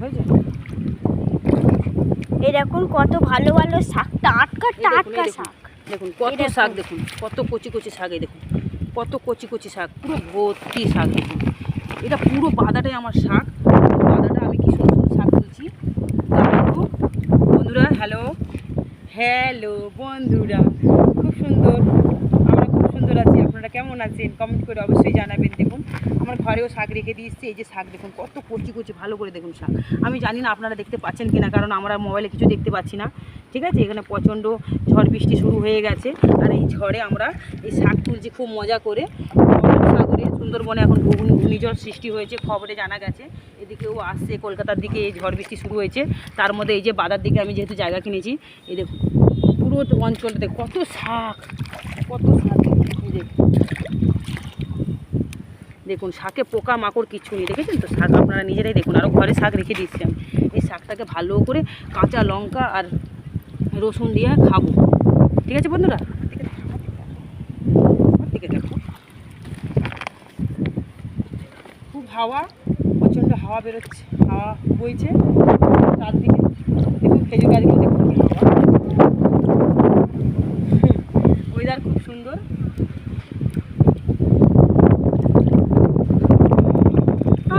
হয়েছে? কত ভালো ভালো শাক টাটকা এই টাটকা শাক। দেখুন কত শাক দেখুন কত কচি কচি শাক এই দেখুন কত কচি কচি শাক পুরো ভর্তি শাক দেখুন। এটা পুরো বাদাটাই আমার শাক বাদাটা আমি কি সুন্দর শাক তুলছি। বন্ধুরা হ্যালো হ্যালো বন্ধুরা খুব সুন্দর। সুন্দর আছি, আপনারা কেমন আছেন? কমেন্ট করে অবশ্যই জানাবেন। দেখুন, আমার ঘরেও শাক রেখে দিয়েছি এই যে শাক দেখুন, কত কচি কচি, ভালো করে দেখুন শাক। আমি জানি না আপনারা দেখতে পাচ্ছেন কিনা, কারণ আমরা মোবাইলে কিছু দেখতে পাচ্ছি না। ঠিক আছে? এখানে প্রচণ্ড ঝড় বৃষ্টি শুরু হয়ে গেছে। আর এই ঝড়ে আমরা এই শাক তুলছি, খুব মজা করে। সাগরে সুন্দরবনে এখন ঘূর্ণি- ঘূর্ণিঝড় সৃষ্টি হয়েছে, খবরে জানা গেছে। এদিকেও আসছে, কলকাতার দিকে এই ঝড় বৃষ্টি শুরু হয়েছে। তার মধ্যে এই যে বাদার দিকে আমি যেহেতু জায়গা কিনেছি, এই দেখুন, পুরো অঞ্চলটাতে কত শাক। কত শাক দেখুন শাকে পোকা মাকড় কিচ্ছু নেই, দেখেছেন তো? শাক আপনারা নিজেরাই দেখুন আরও ঘরে শাক রেখে দিচ্ছি আমি। এই শাকটাকে ভালো করে কাঁচা লঙ্কা আর রসুন দিয়ে খাব। ঠিক আছে বন্ধুরা? খুব হাওয়া, প্রচণ্ড হাওয়া বেরোচ্ছে, হাওয়া বইছে, চারদিকে। দেখুন, খেজুর গাছগুলো দেখুন হাওয়া ওয়েদার খুব সুন্দর।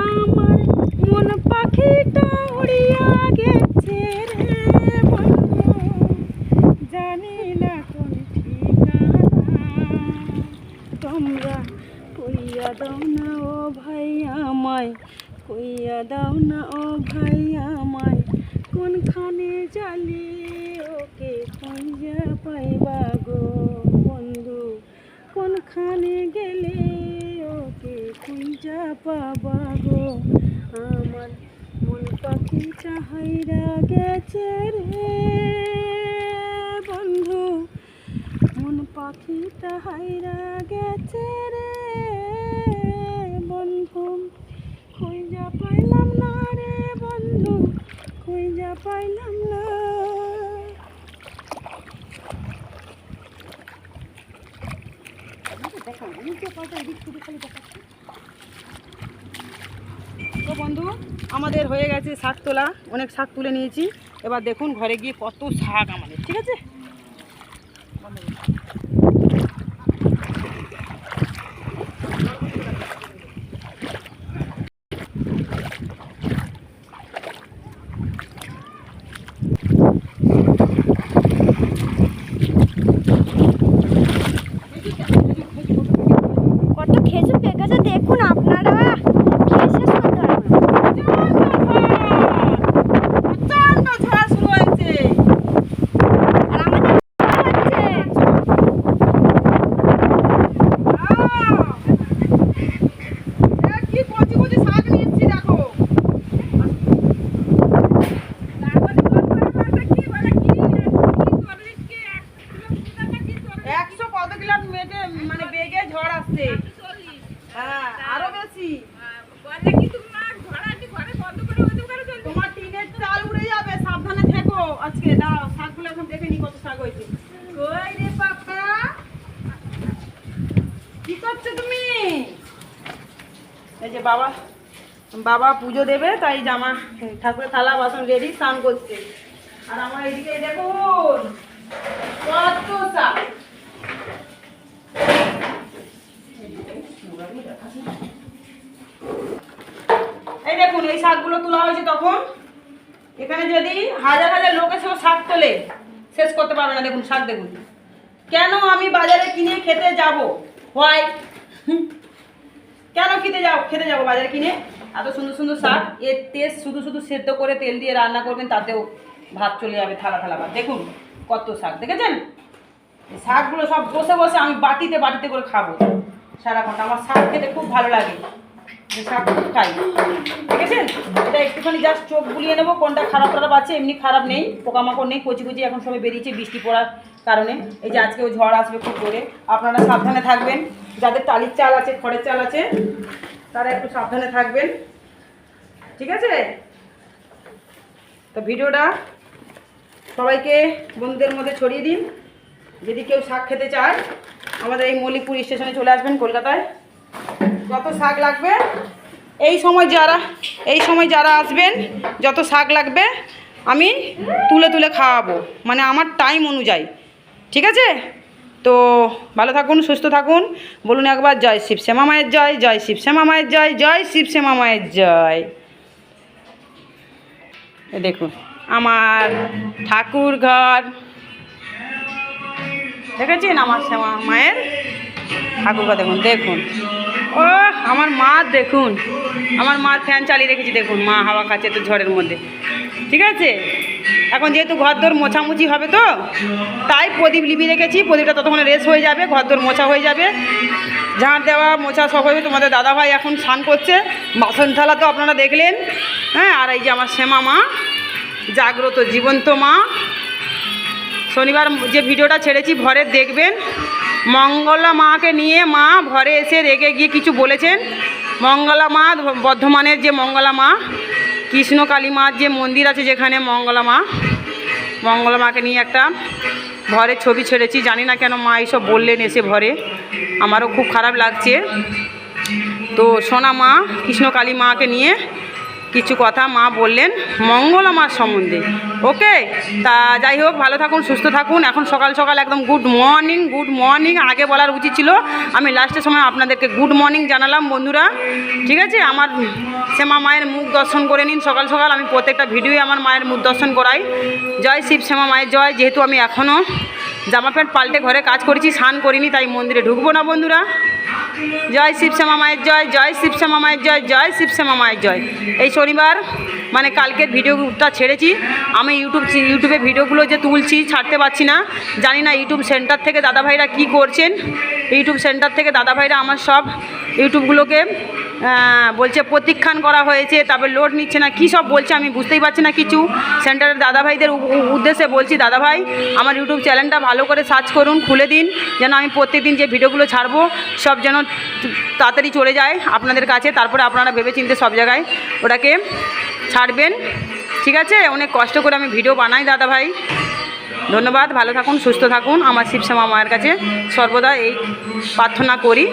আমার মন জানি না কইয়া দাও না ও ভাই আমায় কইয়া দাও না ও ভাই আমায় কোনখানে জালি ওকে খুঁজে পাইবা গো বন্ধু কোনখানে গেলে ওকে খুঁজা পাবা গো। আমার মন পাখি চাহাইরা গেছে রে বন্ধু। মন পাখিটা হাইরা গেছে রে বন্ধু। খুঁজা পাইলাম না রে বন্ধু, খুঁজা পাইলাম না। তো বন্ধু, আমাদের হয়ে গেছে শাক তোলা। অনেক শাক তুলে নিয়েছি। এবার দেখুন ঘরে গিয়ে কত শাক আমাদের, ঠিক আছে? খেজুর পেকেছে দেখুন আপনারা খেয়ে শেষ করতে পারবেন না। প্রচণ্ড ঝড় শুরু হয়েছে আর আমাদের হচ্ছে কি কচি কচি শাক নিচ্ছি দেখো একশো কত কিলো মেঘে মানে বেগে ঝড় আসছে হ্যাঁ আরও বেশি তোমার টিনের চাল উড়ে যাবে সাবধানে থেকো আজকে দাও শাকগুলো এখন দেখে নি কত শাক হয়েছে কই রে পাপা কি করছ তুমি এই যে বাবা বাবা পুজো দেবে, তাই জামা, ঠাকুরের থালা, বাসন রেডি, স্নান করছে। আর আমার এদিকে দেখুন শাক এই দেখুন, এই শাকগুলো তোলা হয়েছে তখন। এখানে যদি হাজার হাজার লোকের এসেও শাক তোলে। শেষ করতে পারবে না, দেখুন, শাক দেখুন। কেন আমি বাজারে কিনে খেতে যাব? হোয়াই কেন খেতে যাও? খেতে যাব বাজারে কিনে। এত সুন্দর সুন্দর শাক। এর টেস্ট শুধু শুধু সেদ্ধ করে তেল দিয়ে রান্না করবেন, তাতেও ভাত চলে যাবে, থালা থালা ভাত। দেখুন কত শাক, দেখেছেন? শাকগুলো সব বসে বসে আমি বাটিতে বাটিতে করে খাব। সারাক্ষণ আমার শাক খেতে খুব ভালো লাগে। শাক খাই। দেখেছেন? এটা একটুখানি জাস্ট চোখ বুলিয়ে নেব, কোনটা খারাপ খারাপ আছে, এমনি খারাপ নেই, পোকামাকড় নেই কচি কচি এখন সবাই বেরিয়েছে, বৃষ্টি পড়ার কারণে এই যে আজকেও ঝড় আসবে খুব জোরে। আপনারা সাবধানে থাকবেন। যাদের টালির চাল আছে, খড়ের চাল আছে, তারা একটু সাবধানে থাকবেন। ঠিক আছে? তো ভিডিওটা সবাইকে বন্ধুদের মধ্যে ছড়িয়ে দিন। যদি কেউ শাক খেতে চায়, আমাদের এই মল্লিকপুর স্টেশনে চলে আসবেন কলকাতায়। যত শাক লাগবে, এই সময় যারা, এই সময় যারা আসবেন, যত শাক লাগবে, আমি তুলে তুলে খাওয়াবো। মানে আমার টাইম অনুযায়ী। ঠিক আছে? তো ভালো থাকুন, সুস্থ থাকুন। বলুন একবার, জয় শিব শ্যামা মায়ের জয় জয় শিব শ্যামা মায়ের জয় জয় শিব শ্যামা মায়ের জয়। দেখুন, আমার ঠাকুর ঘর। দেখেছেন আমার শ্যামা মায়ের ঠাকুর ঘর? দেখুন দেখুন। ও আমার মা, দেখুন। আমার মা ফ্যান চালিয়ে রেখেছি, দেখুন, মা হাওয়া খাচ্ছে তো ঝড়ের মধ্যে। ঠিক আছে? এখন যেহেতু ঘর দোর মোছামুছি হবে তো, তাই প্রদীপ লিবি রেখেছি, প্রদীপটা ততক্ষণে রেস হয়ে যাবে ঘর দোর মোছা হয়ে যাবে। ঝাঁট দেওয়া, মোছা সব হবে তোমাদের দাদাভাই এখন স্নান করছে। বাসন থালা তো আপনারা দেখলেন হ্যাঁ আর এই যে আমার শ্যামা মা, জাগ্রত জীবন্ত মা। শনিবার যে ভিডিওটা ছেড়েছি ভরে দেখবেন, মঙ্গলা মাকে নিয়ে মা ভরে এসে রেগে গিয়ে কিছু বলেছেন। মঙ্গলা মা, বর্ধমানের যে মঙ্গলা মা কৃষ্ণ কালী মার যে মন্দির আছে যেখানে মঙ্গলা মা, মঙ্গলা মাকে নিয়ে একটা ভরে ছবি ছেড়েছি। জানি না কেন মা এইসব বললেন এসে ভরে আমারও খুব খারাপ লাগছে। তো সোনা মা, কৃষ্ণ কালী মাকে নিয়ে কিছু কথা মা বললেন, মঙ্গলা মার সম্বন্ধে। ওকে? তা যাই হোক, ভালো থাকুন, সুস্থ থাকুন। এখন সকাল সকাল একদম গুড মর্নিং গুড মর্নিং আগে বলার উচিত ছিল। আমি লাস্টের সময় আপনাদেরকে গুড মর্নিং জানালাম, বন্ধুরা। ঠিক আছে? আমার শ্যামা মায়ের মুখ দর্শন করে নিন সকাল সকাল। আমি প্রত্যেকটা ভিডিওই আমার মায়ের মুখ দর্শন করাই। জয় শিব শ্যামা মায়ের জয়। যেহেতু আমি এখনও জামা প্যান্ট পাল্টে ঘরে কাজ করেছি, স্নান করিনি, তাই মন্দিরে ঢুকবো না, বন্ধুরা। জয় শিব শ্যামা মায়ের জয় জয় শিব শ্যামা মায়ের জয় জয় শিব শ্যামা মায়ের জয়। এই শনিবার মানে কালকের ভিডিওটা ছেড়েছি। আমি ইউটিউব ইউটিউবে ভিডিওগুলো যে তুলছি, ছাড়তে পারছি না। জানি না ইউটিউব সেন্টার থেকে দাদাভাইরা কি করছেন। ইউটিউব সেন্টার থেকে দাদাভাইরা আমার সব ইউটিউবগুলোকে বলছে প্রতীক্ষান করা হয়েছে, তারপর লোড নিচ্ছে না, কী সব বলছে আমি বুঝতেই পারছি না কিছু। সেন্টারের দাদাভাইদের উদ্দেশ্যে বলছি, দাদাভাই, আমার ইউটিউব চ্যানেলটা ভালো করে সার্চ করুন, খুলে দিন, যেন আমি প্রত্যেকদিন যে ভিডিওগুলো ছাড়বো, সব যেন তাড়াতাড়ি চলে যায় আপনাদের কাছে, তারপরে আপনারা ভেবে চিনতে সব জায়গায় ওটাকে ছাড়বেন। ঠিক আছে? অনেক কষ্ট করে আমি ভিডিও বানাই, দাদাভাই। ধন্যবাদ, ভালো থাকুন, সুস্থ থাকুন। আমার শিবশ্যামা মায়ের কাছে সর্বদা এই প্রার্থনা করি।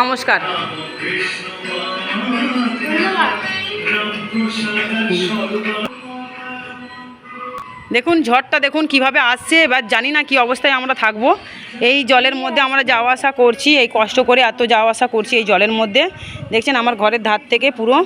নমস্কার। দেখুন, ঝড়টা দেখুন কীভাবে আসছে, এবার জানি না কি অবস্থায় আমরা থাকব। এই জলের মধ্যে আমরা যাওয়া আসা করছি, এই কষ্ট করে এত যাওয়া আসা করছি এই জলের মধ্যে। দেখছেন, আমার ঘরের ধার থেকে পুরো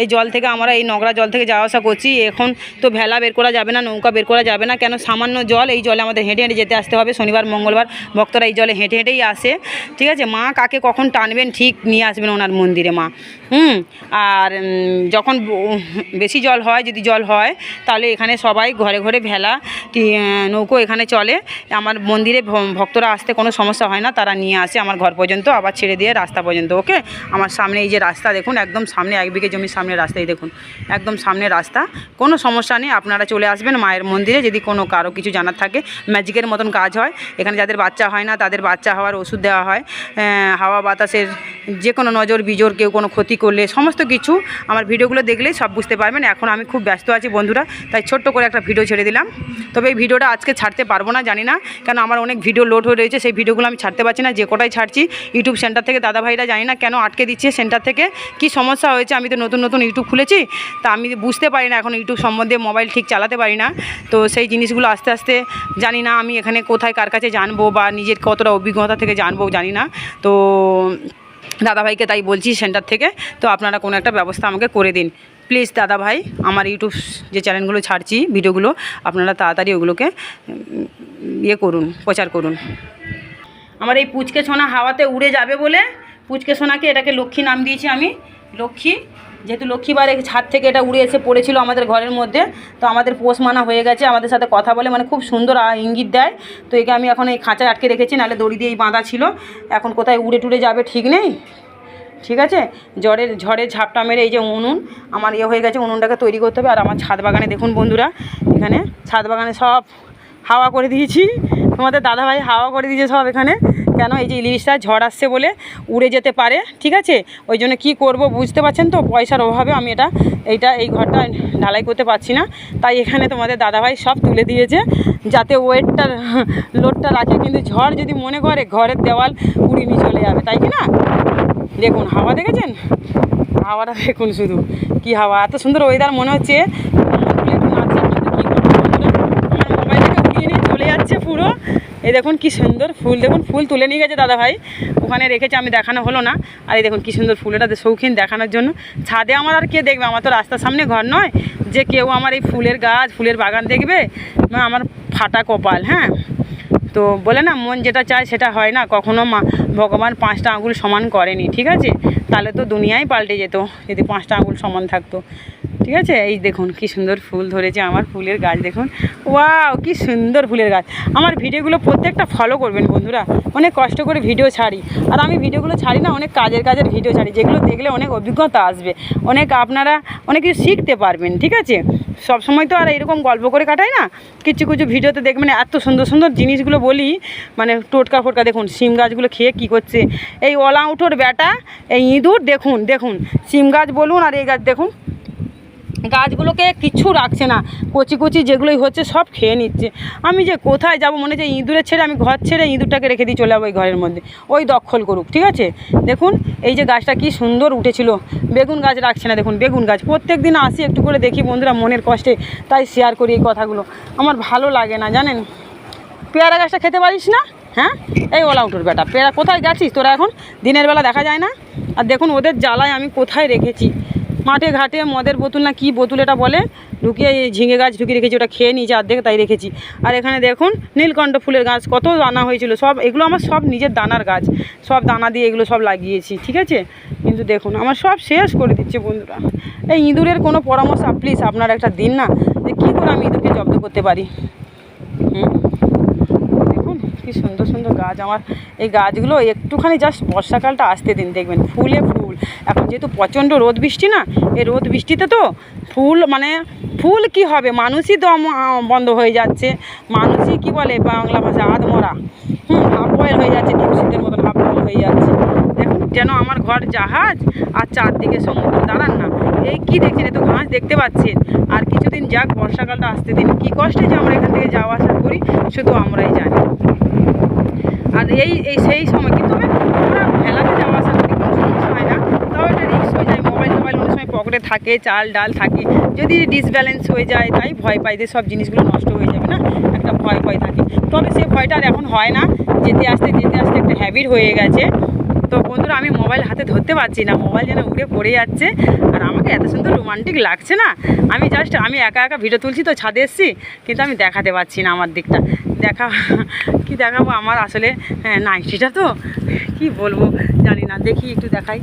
এই জল থেকে আমরা এই নোংরা জল থেকে যাওয়া আসা করছি। এখন তো ভেলা বের করা যাবে না, নৌকা বের করা যাবে না, কেন সামান্য জল, এই জলে আমাদের হেঁটে হেঁটে যেতে আসতে হবে। শনিবার, মঙ্গলবার ভক্তরা এই জলে হেঁটে হেঁটেই আসে। ঠিক আছে? মা কাকে কখন টানবেন ঠিক নিয়ে আসবেন ওনার মন্দিরে মা। হুম? আর যখন বেশি জল হয়, যদি জল হয়, তাহলে এখানে সবাই ঘরে ঘরে ভেলা নৌকো এখানে চলে। আমার মন্দিরে ভক্তরা আসতে কোনো সমস্যা হয় না, তারা নিয়ে আসে আমার ঘর পর্যন্ত, আবার ছেড়ে দিয়ে রাস্তা পর্যন্ত, ওকে? আমার সামনে এই যে রাস্তা, দেখুন, একদম সামনে এক বিঘে জমির সামনে রাস্তাই দেখুন, একদম সামনে রাস্তা। কোনো সমস্যা নেই, আপনারা চলে আসবেন মায়ের মন্দিরে, যদি কোনো কারও কিছু জানার থাকে। ম্যাজিকের মতন কাজ হয়, এখানে যাদের বাচ্চা হয় না, তাদের বাচ্চা হওয়ার ওষুধ দেওয়া হয়। হাওয়া বাতাসের যে কোনো নজর বিজোর কেউ কোনো ক্ষতি করলে, সমস্ত কিছু আমার ভিডিওগুলো দেখলেই সব বুঝতে পারবেন। এখন আমি খুব ব্যস্ত আছি বন্ধুরা, তাই ছোট্ট করে একটা ভিডিও ছেড়ে দিলাম। তবে এই ভিডিওটা আজকে ছাড়তে পারব না, জানি না, কেন আমার অনেক ভিডিও লোড হয়ে রয়েছে, সেই ভিডিওগুলো আমি ছাড়তে পারছি না, যে কোটাই ছাড়ছি। ইউটিউব সেন্টার থেকে দাদাভাইরা জানি না কেন আটকে দিচ্ছে সেন্টার থেকে। কি সমস্যা হয়েছে, আমি তো নতুন নতুন ইউটিউব খুলেছি, তা আমি বুঝতে পারি না এখন ইউটিউব সম্বন্ধে মোবাইল ঠিক চালাতে পারি না। তো সেই জিনিসগুলো আস্তে আস্তে জানি না আমি এখানে কোথায় কার কাছে জানব বা নিজের কতটা অভিজ্ঞতা থেকে জানব জানি না। তো দাদাভাইকে তাই বলছি সেন্টার থেকে, তো আপনারা কোনো একটা ব্যবস্থা আমাকে করে দিন। প্লিজ দাদাভাই, আমার ইউটিউব যে চ্যানেলগুলো ছাড়ছি, ভিডিওগুলো, আপনারা তাড়াতাড়ি ওগুলোকে ইয়ে করুন, প্রচার করুন। আমার এই পুচকে সোনা হাওয়াতে উড়ে যাবে বলে, পুচকে সোনাকে এটাকে লক্ষ্মী নাম দিয়েছি আমি, লক্ষ্মী। যেহেতু লক্ষ্মীবারে ছাদ থেকে এটা উড়ে এসে পড়েছিল আমাদের ঘরের মধ্যে, তো আমাদের পোষ মানা হয়ে গেছে, আমাদের সাথে কথা বলে মানে খুব সুন্দর ইঙ্গিত দেয়। তো একে আমি এখন এই খাঁচায় আটকে রেখেছি, নাহলে দড়ি দিয়েই বাঁধা ছিল। এখন কোথায় উড়ে টুড়ে যাবে ঠিক নেই? ঠিক আছে? ঝড়ের ঝড়ের ঝাপটা মেরে এই যে উনুন, আমার ইয়ে হয়ে গেছে, উনুনটাকে তৈরি করতে হবে। আর আমার ছাদ বাগানে দেখুন বন্ধুরা, এখানে ছাদ বাগানে সব হাওয়া করে দিয়েছি। তোমাদের দাদাভাই হাওয়া করে দিয়েছে সব এখানে। কেন এই যে ইলিশটা ঝড় আসছে বলে উড়ে যেতে পারে, ঠিক আছে? ওই জন্য কী করব বুঝতে পারছেন তো? পয়সার অভাবে আমি এটা, এইটা, এই ঘরটা ঢালাই করতে পারছি না। তাই এখানে তোমাদের দাদাভাই সব তুলে দিয়েছে, যাতে ওয়েটটা লোডটা রাখে। কিন্তু ঝড় যদি মনে করে, ঘরের দেওয়াল উড়িয়ে নিয়ে চলে যাবে, তাই কি না? দেখুন, হাওয়া দেখেছেন? হাওয়াটা দেখুন শুধু, কি হাওয়া। এত সুন্দর ওয়েদার মনে হচ্ছে। চলে যাচ্ছে পুরো। এই দেখুন কি সুন্দর ফুল, দেখুন ফুল তুলে নিয়ে গেছে দাদা ভাই। ওখানে রেখেছে, আমি দেখানো হলো না। আর এই দেখুন কি সুন্দর ফুল, এটা শৌখিন দেখানোর জন্য। ছাদে আমার আর কে দেখবে? আমার তো রাস্তার সামনে ঘর নয়। যে কেউ আমার এই ফুলের গাছ, ফুলের বাগান দেখবে, না আমার ফাটা কপাল হ্যাঁ? তো বলে না, মন যেটা চায় সেটা হয় না। কখনো মা, ভগবান পাঁচটা আঙুল সমান করেনি, ঠিক আছে? তাহলে তো দুনিয়াই পাল্টে যেত, যদি পাঁচটা আঙুল সমান থাকতো। ঠিক আছে? এই দেখুন, কি সুন্দর ফুল ধরেছে আমার ফুলের গাছ, দেখুন। ওয়াও, কি সুন্দর ফুলের গাছ। আমার ভিডিওগুলো প্রত্যেকটা ফলো করবেন বন্ধুরা। অনেক কষ্ট করে ভিডিও ছাড়ি। আর আমি ভিডিওগুলো ছাড়ি না, অনেক কাজের কাজের ভিডিও ছাড়ি। যেগুলো দেখলে অনেক অভিজ্ঞতা আসবে। অনেক আপনারা অনেক কিছু শিখতে পারবেন, ঠিক আছে? সব সময় তো আর এরকম গল্প করে কাটাই না। কিছু কিছু ভিডিওতে দেখবেন এত সুন্দর সুন্দর জিনিসগুলো বলি। মানে টোটকা ফোটকা, দেখুন সিম গাছগুলো খেয়ে কি করছে? এই ওলা উঠোর বেটা, এই ইঁদুর, দেখুন দেখুন। সিম গাছ বলুন আর এই গাছ, দেখুন। গাছগুলোকে কিচ্ছু রাখছে না, কচি কচি যেগুলোই হচ্ছে সব খেয়ে নিচ্ছে। আমি যে কোথায় যাব মনে হচ্ছে ইঁদুরের ছেড়ে আমি ঘর ছেড়ে ইঁদুরটাকে রেখে দিয়ে চলে যাব ওই ঘরের মধ্যে। ওই দখল করুক, ঠিক আছে? দেখুন, এই যে গাছটা কি সুন্দর উঠেছিল। বেগুন গাছ রাখছে না, দেখুন, বেগুন গাছ। প্রত্যেক দিন আসি একটু করে দেখি বন্ধুরা মনের কষ্টে, তাই শেয়ার করি এই কথাগুলো। আমার ভালো লাগে না, জানেন? পেয়ারা গাছটা খেতে পারিস না? হ্যাঁ? এই ওলা উঠোর বেটা। পেয়ারা, কোথায় গেছিস তোরা এখন? দিনের বেলা দেখা যায় না? আর দেখুন, ওদের জ্বালায় আমি কোথায় রেখেছি? মাঠে ঘাটে মদের বোতল না কি বোতল এটা বলে? ঢুকিয়ে ঝিঙে গাছ ঢুকিয়ে রেখেছি, ওটা খেয়ে নিয়েছে, অর্ধেক তাই রেখেছি। আর এখানে দেখুন, নীলকণ্ঠ ফুলের গাছ, কত দানা হয়েছিল। সব, এগুলো আমার সব নিজের দানার গাছ। সব দানা দিয়ে এগুলো সব লাগিয়েছি, ঠিক আছে? কিন্তু দেখুন, আমার সব শেষ করে দিচ্ছে বন্ধুরা। এই ইঁদুরের কোনো পরামর্শ, প্লিজ আপনারা একটা দিন না, যে কী করে আমি ইঁদুরকে জব্দ করতে পারি? হুম? কি সুন্দর সুন্দর গাছ। আমার এই গাছগুলো একটুখানি জাস্ট বর্ষাকালটা আসতে দিন, দেখবেন, ফুলে ফুল। এখন যেহেতু প্রচণ্ড রোদ বৃষ্টি না, এই রোদ বৃষ্টিতে তো ফুল মানে ফুল কি হবে? মানুষই দম বন্ধ হয়ে যাচ্ছে। মানুষই কি বলে বাংলা ভাষা আধমরা। হুম হাফ হয়ে যাচ্ছে ডিউসিদের মতন হাফ হয়ে যাচ্ছে। দেখুন, যেন আমার ঘর জাহাজ আর চারদিকে সমুদ্র। দাঁড়ান না, এই কি দেখছেন? এত ঘাস দেখতে পাচ্ছেন? আর কিছুদিন যাক, বর্ষাকালটা আসতে দিন। কি কষ্টে যে আমরা এখান থেকে যাওয়া আসা করি, শুধু আমরাই জানি। আর এই এই সেই সময়, কিন্তু আমি আমরা ভেলাতে যাওয়া করি, কোনো সমস্যা হয় না। তাও এটা রিক্স হয়ে যায় মোবাইল টোবাইল অনেক সময় পকেটে থাকে, চাল, ডাল থাকে। যদি ডিসব্যালেন্স হয়ে যায়, তাই ভয় পাই যে সব জিনিসগুলো নষ্ট হয়ে যাবে না? একটা ভয় ভয় থাকে। তবে সে ভয়টা আর এখন হয় না। যেতে আসতে যেতে আসতে একটা হ্যাবিট হয়ে গেছে। তো বন্ধুরা, আমি মোবাইল হাতে ধরতে পারছি না। মোবাইল যেন উড়ে পড়ে যাচ্ছে। আর আমাকে এত সুন্দর রোমান্টিক লাগছে না? আমি জাস্ট আমি একা একা ভিডিও তুলছি তো, ছাদে এসেছি, কিন্তু আমি দেখাতে পারছি না আমার দিকটা। দেখা, কি দেখাবো আমার আসলে? হ্যাঁ নাইটিটা তো কি বলব? জানি না, দেখি একটু দেখাই।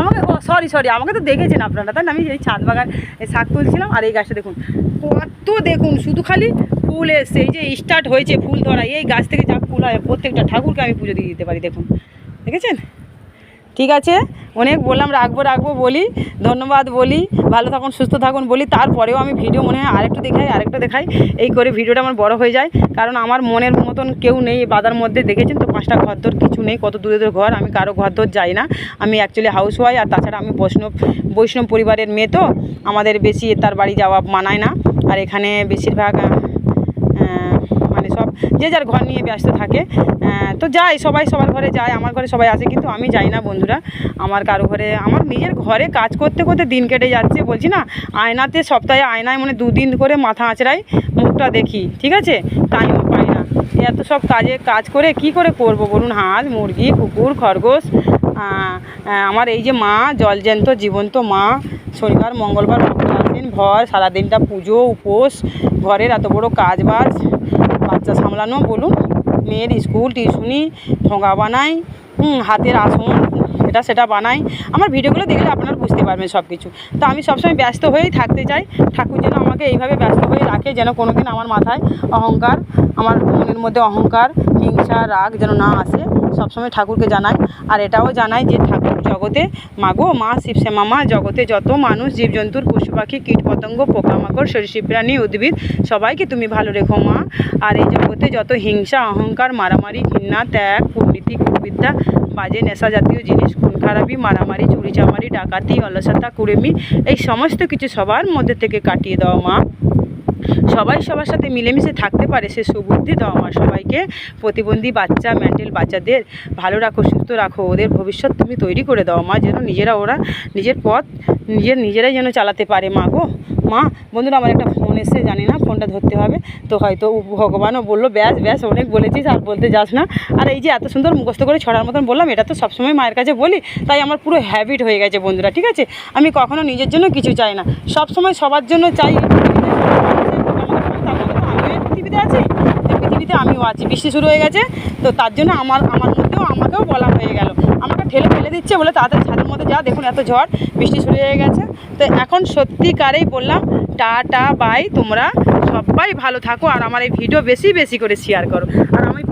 আমাকে, ও সরি সরি আমাকে তো দেখেছেন আপনারা, তাই আমি এই ছাদ বাগান শাক তুলছিলাম, আর এই গাছটা দেখুন। কত দেখুন, শুধু খালি ফুল এসছে, এই যে স্টার্ট হয়েছে ফুল ধরা, এই গাছ থেকে যা ফুল হয়, প্রত্যেকটা ঠাকুরকে আমি পুজো দিয়ে দিতে পারি, দেখুন। দেখেছেন? ঠিক আছে? অনেক বললাম, রাখব রাখব বলি, ধন্যবাদ বলি, ভালো থাকুন, সুস্থ থাকুন বলি, তারপরেও আমি ভিডিও মনে হয় আরেকটু দেখাই, আরেকটা দেখাই, এই করে ভিডিওটা আমার বড় হয়ে যায়, কারণ আমার মনের মতন কেউ নেই, বাদার মধ্যে, দেখেছেন তো, পাঁচটা ঘরদোর কিছু নেই, কত দূরে দূরে ঘর, আমি কারও ঘরদোর যাই না, আমি অ্যাকচুয়ালি হাউস ওয়াইফ আর তাছাড়া আমি বৈষ্ণব বৈষ্ণব পরিবারের মেয়ে তো, আমাদের বেশি তার বাড়ি যাওয়া মানায় না, আর এখানে বেশিরভাগ যে যার ঘর নিয়ে ব্যস্ত থাকে। তো যাই সবাই সবার ঘরে যায়, আমার ঘরে সবাই আসে, কিন্তু আমি যাই না বন্ধুরা। আমার কারও ঘরে, আমার নিজের ঘরে কাজ করতে করতে দিন কেটে যাচ্ছে। বলছি না, আয়নাতে, সপ্তাহে আয়নায় মানে দুদিন করে মাথা আঁচড়াই, মুখটা দেখি, ঠিক আছে? টাইমও পাই না। এত সব কাজে, কাজ করে কি করে করব বলুন? হাঁস, মুরগি, কুকুর, খরগোশ আমার এই যে মা জলজ্যান্ত জীবন্ত মা, শনিবার, মঙ্গলবার আসেন ভর সারাদিনটা পুজো, উপোস, ঘরের এত বড় কাজ বাজ বাচ্চা সামলানো, বলুন। মেয়ের স্কুল, টিউশনি, ঠোঙা বানাই হাতের আসন, এটা সেটা বানাই। আমার ভিডিওগুলো দেখলে আপনারা বুঝতে পারবেন সব কিছু তো আমি সবসময় ব্যস্ত হয়েই থাকতে চাই। ঠাকুর যেন আমাকে এইভাবে ব্যস্ত হয়ে রাখে, যেন কোনো দিন আমার মাথায় অহংকার, আমার মনের মধ্যে অহংকার, হিংসা, রাগ যেন না আসে, সবসময় ঠাকুরকে জানাই। আর এটাও জানাই যে ঠাকুর জগতে মাগো, মা শিবশ্যামা মা জগতে যত মানুষ, জীবজন্তুর, পশু পাখি, কীট পতঙ্গ পোকামাকড় সরীসৃপ প্রাণী, উদ্ভিদ, সবাইকে তুমি ভালো রেখো, মা। আর এই জগতে যত হিংসা, অহংকার, মারামারি, ঘৃণা, ত্যাগ কুটনীতি কুবিদ্যা বাজে, নেশা জাতীয় জিনিস, খুন, খারাপি, মারামারি, চুরিচামারি, ডাকাতি, অলসতা, কুড়েমি, এই সমস্ত কিছু সবার মধ্যে থেকে কাটিয়ে দাও, মা। সবাই সবার সাথে মিলেমিশে থাকতে পারে, সে সুবুদ্ধি দাও আমার সবাইকে। প্রতিবন্ধী বাচ্চা মেন্টাল বাচ্চাদের ভালো রাখো, সুস্থ রাখো, ওদের ভবিষ্যৎ তুমি তৈরি করে দাও মা, যেন নিজেরা ওরা নিজের পথ নিজের নিজেরাই যেন চালাতে পারে মা গো। মা, বন্ধুরা, আমার একটা ফোন এসে জানি না ফোনটা ধরতে হবে। তো হয়তো ভগবানও বলল, ব্যাস ব্যাস, অনেক বলেছিস আর বলতে যাস না। আর এই যে এত সুন্দর মুখস্থ করে ছড়ার মতন বললাম, এটা তো সবসময় মায়ের কাছে বলি, তাই আমার পুরো হ্যাবিট হয়ে গেছে বন্ধুরা, ঠিক আছে? আমি কখনো নিজের জন্য কিছু চাই না সব সময় সবার জন্য চাই। পৃথিবীতে আছি? পৃথিবীতে আমিও আছি। বৃষ্টি শুরু হয়ে গেছে, তো তার জন্য আমার আমার মধ্যেও আমাকেও বলা হয়ে গেল। আমাকে ঠেলে ফেলে দিচ্ছে বলে তাদের ছাদের মধ্যে যা, দেখুন এত ঝড়, বৃষ্টি শুরু হয়ে গেছে। তো এখন সত্যিকারেই বললাম, টাটা, বাই, তোমরা সবাই ভালো থাকো। আর আমার এই ভিডিও বেশি বেশি করে শেয়ার করো। আর আমি